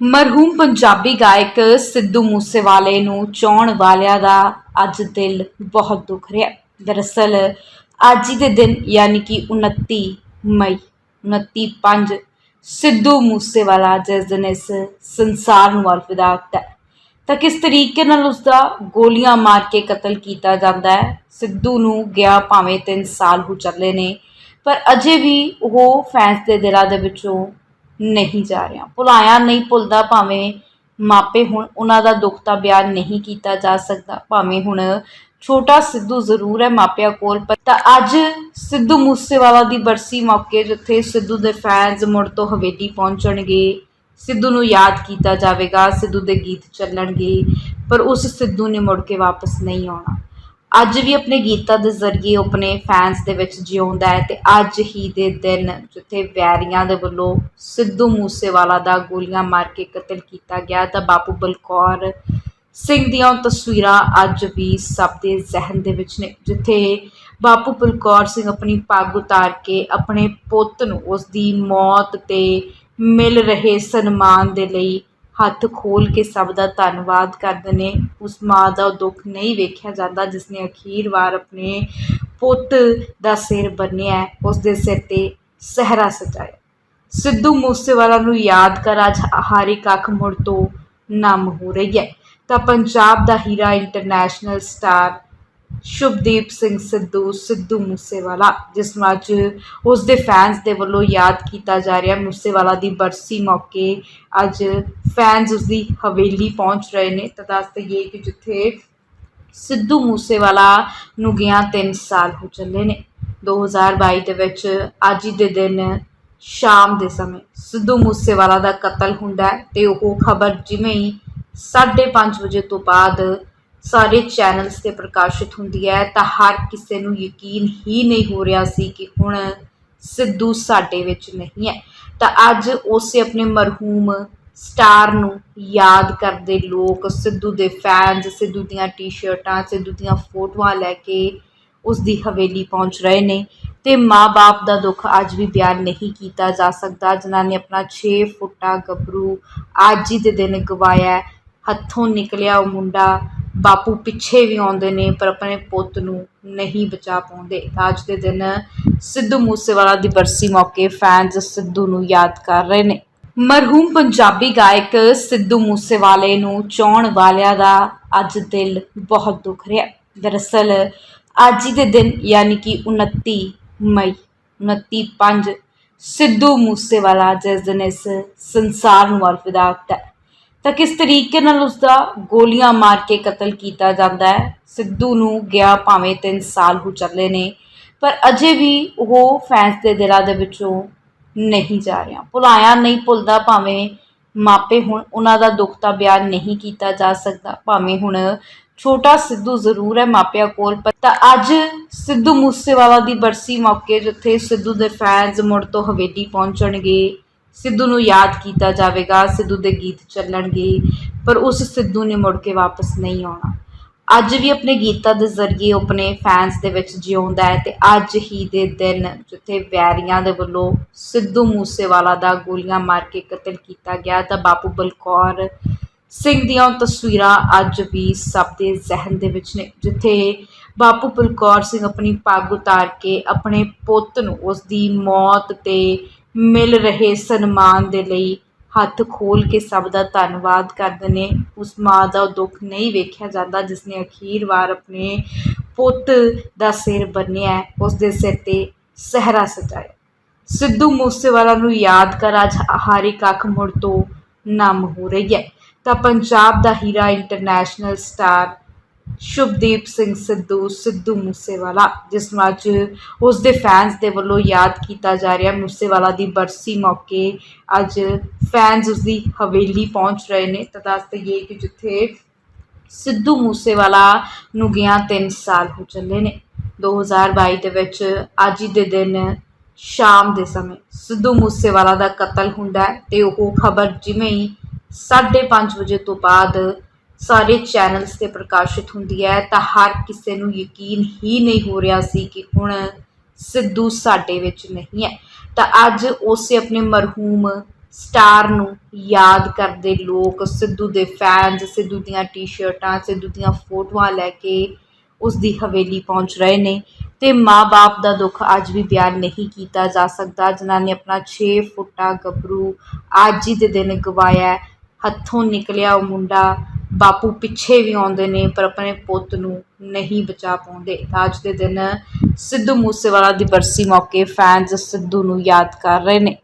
ਮਰਹੂਮ ਪੰਜਾਬੀ ਗਾਇਕ ਸਿੱਧੂ ਮੂਸੇਵਾਲੇ ਨੂੰ ਚਾਹਣ ਵਾਲਿਆਂ ਦਾ ਅੱਜ ਦਿਲ ਬਹੁਤ ਦੁੱਖ ਰਿਹਾ। ਦਰਅਸਲ, ਅੱਜ ਦੇ ਦਿਨ ਯਾਨੀ ਕਿ 29 ਮਈ 29 ਪੰਜ, ਸਿੱਧੂ ਮੂਸੇਵਾਲਾ ਜਿਸ ਦਿਨ ਇਸ ਸੰਸਾਰ ਨੂੰ ਅਲਵਿਦਾ ਆਖਦਾ ਤਾਂ ਕਿਸ ਤਰੀਕੇ ਨਾਲ ਉਸ ਦਾ ਗੋਲੀਆਂ ਮਾਰ ਕੇ ਕਤਲ ਕੀਤਾ ਜਾਂਦਾ ਹੈ? ਸਿੱਧੂ ਨੂੰ ਗਿਆ ਭਾਵੇਂ 3 ਸਾਲ ਹੋ ਚੱਲੇ ਨੇ, ਪਰ ਅਜੇ ਵੀ ਉਹ ਫੈਨਸ ਦੇ ਦਿਲਾਂ ਦੇ ਵਿੱਚੋਂ ਨਹੀਂ ਜਾ ਰਿਹਾ। ਭੁਲਾਇਆ ਨਹੀਂ ਭੁੱਲਦਾ ਭਾਵੇਂ ਮਾਪੇ ਹੁਣ ਉਹਨਾਂ ਦਾ ਦੁੱਖ ਤਾਂ ਬਿਆਨ ਨਹੀਂ ਕੀਤਾ ਜਾ ਸਕਦਾ। ਭਾਵੇਂ ਹੁਣ ਛੋਟਾ ਸਿੱਧੂ ਜ਼ਰੂਰ ਹੈ ਮਾਪਿਆਂ ਕੋਲ, ਪਰ ਤਾਂ ਅੱਜ ਸਿੱਧੂ ਮੂਸੇਵਾਲਾ ਦੀ ਬਰਸੀ ਮੌਕੇ ਜਿੱਥੇ ਸਿੱਧੂ ਦੇ ਫੈਨਸ ਮੁੜ ਤੋਂ ਹਵੇਲੀ ਪਹੁੰਚਣਗੇ, ਸਿੱਧੂ ਨੂੰ ਯਾਦ ਕੀਤਾ ਜਾਵੇਗਾ, ਸਿੱਧੂ ਦੇ ਗੀਤ ਚੱਲਣਗੇ, ਪਰ ਉਸ ਸਿੱਧੂ ਨੇ ਮੁੜ ਕੇ ਵਾਪਸ ਨਹੀਂ ਆਉਣਾ। ਅੱਜ ਵੀ ਆਪਣੇ ਗੀਤਾਂ ਦੇ ਜ਼ਰੀਏ ਆਪਣੇ ਫੈਨਸ ਦੇ ਵਿੱਚ ਜਿਉਂਦਾ ਹੈ ਤੇ ਅੱਜ ਹੀ ਦੇ ਦਿਨ ਜਿੱਥੇ ਵੈਰੀਆਂ ਦੇ ਵੱਲੋਂ ਸਿੱਧੂ ਮੂਸੇਵਾਲਾ ਦਾ ਗੋਲੀਆਂ ਮਾਰ ਕੇ ਕਤਲ ਕੀਤਾ ਗਿਆ ਤਾਂ ਬਾਪੂ ਬਲਕੌਰ ਸਿੰਘ ਦੀਆਂ ਤਸਵੀਰਾਂ ਅੱਜ ਵੀ ਸਭ ਦੇ ਜ਼ਿਹਨ ਦੇ ਵਿੱਚ ਨੇ, ਜਿੱਥੇ ਬਾਪੂ ਬਲਕੌਰ ਸਿੰਘ ਆਪਣੀ ਪੱਗ ਉਤਾਰ ਕੇ ਆਪਣੇ ਪੁੱਤ ਨੂੰ ਉਸ ਦੀ ਮੌਤ ਤੇ ਮਿਲ ਰਹੇ ਸਨਮਾਨ ਦੇ ਲਈ ਹੱਥ ਖੋਲ੍ਹ ਕੇ ਸਭ ਦਾ ਧੰਨਵਾਦ ਕਰਦੇ ਨੇ। ਉਸ ਮਾਂ ਦਾ ਦੁੱਖ ਨਹੀਂ ਵੇਖਿਆ ਜਾਂਦਾ ਜਿਸ ਨੇ ਅਖੀਰ ਵਾਰ ਆਪਣੇ ਪੁੱਤ ਦਾ ਸਿਰ ਬੰਨਿਆ ਹੈ, ਉਸ ਦੇ ਸਿਰ ਤੇ ਸਹਿਰਾ ਸਜਾਇਆ। ਸਿੱਧੂ ਮੂਸੇਵਾਲਾ ਨੂੰ ਯਾਦ ਕਰ ਅੱਜ ਹਰ ਇੱਕ ਅੱਖ ਮੁੜ ਤੋਂ ਨਮ ਹੋ ਰਹੀ ਹੈ। ਤਾਂ ਪੰਜਾਬ ਦਾ ਹੀਰਾ ਇੰਟਰਨੈਸ਼ਨਲ ਸਟਾਰ ਸ਼ੁਭਦੀਪ ਸਿੰਘ ਸਿੱਧੂ ਸਿੱਧੂ ਮੂਸੇਵਾਲਾ, ਜਿਸ ਨੂੰ ਅੱਜ ਉਸ ਦੇ ਫੈਨਸ ਦੇ ਵੱਲੋਂ ਯਾਦ ਕੀਤਾ ਜਾ ਰਿਹਾ। ਮੂਸੇਵਾਲਾ ਦੀ ਬਰਸੀ ਮੌਕੇ ਅੱਜ ਫੈਨਸ ਉਸ ਦੀ ਹਵੇਲੀ ਪਹੁੰਚ ਰਹੇ ਨੇ। ਤਾਂ ਦੱਸ ਦਈਏ ਕਿ ਜਿੱਥੇ ਸਿੱਧੂ ਮੂਸੇਵਾਲਾ ਨੂੰ ਗਿਆ 3 ਸਾਲ ਹੋ ਚੱਲੇ ਨੇ। 2022 ਦੇ ਵਿੱਚ ਅੱਜ ਹੀ ਦੇ ਦਿਨ ਸ਼ਾਮ ਦੇ ਸਮੇਂ ਸਿੱਧੂ ਮੂਸੇਵਾਲਾ ਦਾ ਕਤਲ ਹੁੰਦਾ ਹੈ ਤੇ ਉਹ ਖਬਰ ਜਿਵੇਂ ਹੀ 5:30 ਵਜੇ ਤੋਂ ਬਾਅਦ ਸਾਰੇ ਚੈਨਲਸ ਤੇ ਪ੍ਰਕਾਸ਼ਿਤ ਹੁੰਦੀ ਹੈ, ਤਾਂ ਹਰ ਕਿਸੇ ਨੂੰ ਯਕੀਨ ਹੀ ਨਹੀਂ ਹੋ ਰਿਹਾ ਸੀ ਕਿ ਹੁਣ ਸਿੱਧੂ ਸਾਡੇ ਵਿੱਚ ਨਹੀਂ ਹੈ। ਤਾਂ ਅੱਜ ਉਸੇ ਆਪਣੇ ਮਰਹੂਮ ਸਟਾਰ ਨੂੰ ਯਾਦ ਕਰਦੇ ਲੋਕ ਸਿੱਧੂ ਦੇ ਫੈਨਸ ਸਿੱਧੂ ਦੀਆਂ ਟੀ-ਸ਼ਰਟਾਂ ਸਿੱਧੂ ਦੀਆਂ ਫੋਟੋਆਂ ਲੈ ਕੇ ਉਸ ਦੀ ਹਵੇਲੀ ਪਹੁੰਚ ਰਹੇ ਨੇ ਤੇ ਮਾਂ-ਬਾਪ ਦਾ ਦੁੱਖ ਅੱਜ ਵੀ ਬਿਆਨ ਨਹੀਂ ਕੀਤਾ ਜਾ ਸਕਦਾ। ਜਿਨ੍ਹਾਂ ਨੇ ਆਪਣਾ 6 ਫੁੱਟਾ ਗੱਭਰੂ ਅੱਜ ਹੀ ਦੇ ਦਿਨ ਗਵਾਇਆ, ਹੱਥੋਂ ਨਿਕਲਿਆ ਉਹ ਮੁੰਡਾ ਬਾਪੂ ਪਿੱਛੇ ਵੀ ਆਉਂਦੇ ਨੇ, ਪਰ ਆਪਣੇ ਪੁੱਤ ਨੂੰ ਨਹੀਂ ਬਚਾ ਪਾਉਂਦੇ। ਅੱਜ ਦੇ ਦਿਨ ਸਿੱਧੂ ਮੂਸੇਵਾਲਾ ਦੀ ਬਰਸੀ ਮੌਕੇ ਫੈਨਸ ਸਿੱਧੂ ਨੂੰ ਯਾਦ ਕਰ ਰਹੇ ਨੇ। ਮਰਹੂਮ ਪੰਜਾਬੀ ਗਾਇਕ ਸਿੱਧੂ ਮੂਸੇਵਾਲੇ ਨੂੰ ਚਾਹਣ ਵਾਲਿਆਂ ਦਾ ਅੱਜ ਦਿਲ ਬਹੁਤ ਦੁੱਖ ਰਿਹਾ। ਦਰਅਸਲ ਅੱਜ ਦੇ ਦਿਨ ਯਾਨੀ ਕਿ 29 ਮਈ 29 ਪੰਜ ਸਿੱਧੂ ਮੂਸੇਵਾਲਾ ਜਿਸ ਦਿਨ ਇਸ ਸੰਸਾਰ ਨੂੰ ਅਲਵਿਦਾ ਆਖਦਾ ਹੈ। ਤਾਂ ਕਿਸ ਤਰੀਕੇ ਨਾਲ ਉਸ ਦਾ ਗੋਲੀਆਂ ਮਾਰ ਕੇ ਕਤਲ ਕੀਤਾ ਜਾਂਦਾ ਹੈ? ਸਿੱਧੂ ਨੂੰ ਗਿਆ ਭਾਵੇਂ 3 ਸਾਲ ਹੋ ਚੱਲੇ ਨੇ, ਪਰ ਅਜੇ ਵੀ ਉਹ ਫੈਨਸ ਦੇ ਦਿਲਾਂ ਦੇ ਵਿੱਚੋਂ ਨਹੀਂ ਜਾ ਰਿਹਾ। ਭੁਲਾਇਆ ਨਹੀਂ ਭੁੱਲਦਾ ਭਾਵੇਂ ਮਾਪੇ ਹੁਣ ਉਹਨਾਂ ਦਾ ਦੁੱਖ ਤਾਂ ਬਿਆਨ ਨਹੀਂ ਕੀਤਾ ਜਾ ਸਕਦਾ, ਭਾਵੇਂ ਹੁਣ ਛੋਟਾ ਸਿੱਧੂ ਜ਼ਰੂਰ ਹੈ ਮਾਪਿਆਂ ਕੋਲ, ਪਰ ਤਾਂ ਅੱਜ ਸਿੱਧੂ ਮੂਸੇਵਾਲਾ ਦੀ ਬਰਸੀ ਮੌਕੇ ਜਿੱਥੇ ਸਿੱਧੂ ਦੇ ਫੈਨਸ ਮੁੜ ਤੋਂ ਹਵੇਲੀ ਪਹੁੰਚਣਗੇ। ਸਿੱਧੂ ਨੂੰ ਯਾਦ ਕੀਤਾ ਜਾਵੇਗਾ, ਸਿੱਧੂ ਦੇ ਗੀਤ ਚੱਲਣਗੇ, ਪਰ ਉਸ ਸਿੱਧੂ ਨੇ ਮੁੜ ਕੇ ਵਾਪਸ ਨਹੀਂ ਆਉਣਾ। ਅੱਜ ਵੀ ਆਪਣੇ ਗੀਤਾਂ ਦੇ ਜ਼ਰੀਏ ਆਪਣੇ ਫੈਨਸ ਦੇ ਵਿੱਚ ਜਿਉਂਦਾ ਹੈ ਤੇ ਅੱਜ ਹੀ ਦੇ ਦਿਨ ਜਿੱਥੇ ਵੈਰੀਆਂ ਦੇ ਵੱਲੋਂ ਸਿੱਧੂ ਮੂਸੇਵਾਲਾ ਦਾ ਗੋਲੀਆਂ ਮਾਰ ਕੇ ਕਤਲ ਕੀਤਾ ਗਿਆ ਤਾਂ ਬਾਪੂ ਬਲਕੌਰ ਸਿੰਘ ਦੀਆਂ ਤਸਵੀਰਾਂ ਅੱਜ ਵੀ ਸਭ ਦੇ ਜ਼ਿਹਨ ਦੇ ਵਿੱਚ ਨੇ, ਜਿੱਥੇ ਬਾਪੂ ਬਲਕੌਰ ਸਿੰਘ ਆਪਣੀ ਪੱਗ ਉਤਾਰ ਕੇ ਆਪਣੇ ਪੁੱਤ ਨੂੰ ਉਸ ਦੀ ਮੌਤ ਤੇ ਮਿਲ ਰਹੇ ਸਨਮਾਨ ਦੇ ਲਈ ਹੱਥ ਖੋਲ੍ਹ ਕੇ ਸਭ ਦਾ ਧੰਨਵਾਦ ਕਰਦੇ ਨੇ। ਉਸ ਮਾਂ ਦਾ ਦੁੱਖ ਨਹੀਂ ਵੇਖਿਆ ਜਾਂਦਾ ਜਿਸ ਨੇ ਅਖੀਰ ਵਾਰ ਆਪਣੇ ਪੁੱਤ ਦਾ ਸਿਰ ਬੰਨਿਆ ਹੈ, ਉਸ ਦੇ ਸਿਰ ਤੇ ਸਹਿਰਾ ਸਜਾਇਆ। ਸਿੱਧੂ ਮੂਸੇਵਾਲਾ ਨੂੰ ਯਾਦ ਕਰ ਅੱਜ ਹਰ ਇੱਕ ਅੱਖ ਮੁੜ ਤੋਂ ਨਮ ਹੋ ਰਹੀ ਹੈ। ਤਾਂ ਪੰਜਾਬ ਦਾ ਹੀਰਾ ਇੰਟਰਨੈਸ਼ਨਲ ਸਟਾਰ ਸ਼ੁਭਦੀਪ ਸਿੰਘ ਸਿੱਧੂ ਸਿੱਧੂ ਮੂਸੇਵਾਲਾ, ਜਿਸ ਨੂੰ ਅੱਜ ਉਸ ਦੇ ਫੈਨਸ ਦੇ ਵੱਲੋਂ ਯਾਦ ਕੀਤਾ ਜਾ ਰਿਹਾ। ਮੂਸੇਵਾਲਾ ਦੀ ਬਰਸੀ ਮੌਕੇ ਅੱਜ ਫੈਨਸ ਉਸ ਦੀ ਹਵੇਲੀ ਪਹੁੰਚ ਰਹੇ ਨੇ। ਤਾਂ ਦੱਸ ਦਈਏ ਕਿ ਜਿੱਥੇ ਸਿੱਧੂ ਮੂਸੇਵਾਲਾ ਨੂੰ ਗਿਆ 3 ਸਾਲ ਹੋ ਚੱਲੇ ਨੇ। 2022 ਦੇ ਵਿੱਚ ਅੱਜ ਹੀ ਦੇ ਦਿਨ ਸ਼ਾਮ ਦੇ ਸਮੇਂ ਸਿੱਧੂ ਮੂਸੇਵਾਲਾ ਦਾ ਕਤਲ ਹੁੰਦਾ ਹੈ ਤੇ ਉਹ ਖਬਰ ਜਿਵੇਂ ਹੀ 5:30 ਵਜੇ ਤੋਂ ਬਾਅਦ ਸਾਰੇ ਚੈਨਲਸ ਤੇ ਪ੍ਰਕਾਸ਼ਿਤ ਹੁੰਦੀ ਹੈ, ਤਾਂ ਹਰ ਕਿਸੇ ਨੂੰ ਯਕੀਨ ਹੀ ਨਹੀਂ ਹੋ ਰਿਹਾ ਸੀ ਕਿ ਹੁਣ ਸਿੱਧੂ ਸਾਡੇ ਵਿੱਚ ਨਹੀਂ ਹੈ। ਤਾਂ ਅੱਜ ਉਸੇ ਆਪਣੇ ਮਰਹੂਮ ਸਟਾਰ ਨੂੰ ਯਾਦ ਕਰਦੇ ਲੋਕ ਸਿੱਧੂ ਦੇ ਫੈਨਸ ਸਿੱਧੂ ਦੀਆਂ ਟੀ-ਸ਼ਰਟਾਂ ਸਿੱਧੂ ਦੀਆਂ ਫੋਟੋਆਂ ਲੈ ਕੇ ਉਸ ਦੀ ਹਵੇਲੀ ਪਹੁੰਚ ਰਹੇ ਨੇ ਤੇ ਮਾਂ-ਬਾਪ ਦਾ ਦੁੱਖ ਅੱਜ ਵੀ ਬਿਆਨ ਨਹੀਂ ਕੀਤਾ ਜਾ ਸਕਦਾ, ਜਿਨ੍ਹਾਂ ਨੇ ਆਪਣਾ 6 ਫੁੱਟਾ ਗੱਭਰੂ ਅੱਜ ਹੀ ਦੇ ਦਿਨ ਗਵਾਇਆ, ਹੱਥੋਂ ਨਿਕਲਿਆ ਉਹ ਮੁੰਡਾ ਬਾਪੂ ਪਿੱਛੇ ਵੀ ਆਉਂਦੇ ਨੇ, ਪਰ ਆਪਣੇ ਪੁੱਤ ਨੂੰ ਨਹੀਂ ਬਚਾ ਪਾਉਂਦੇ। ਤਾਂ ਅੱਜ ਦੇ ਦਿਨ ਸਿੱਧੂ ਮੂਸੇਵਾਲਾ ਦੀ ਬਰਸੀ ਮੌਕੇ ਫੈਨਸ ਸਿੱਧੂ ਨੂੰ ਯਾਦ ਕਰ ਰਹੇ ਨੇ।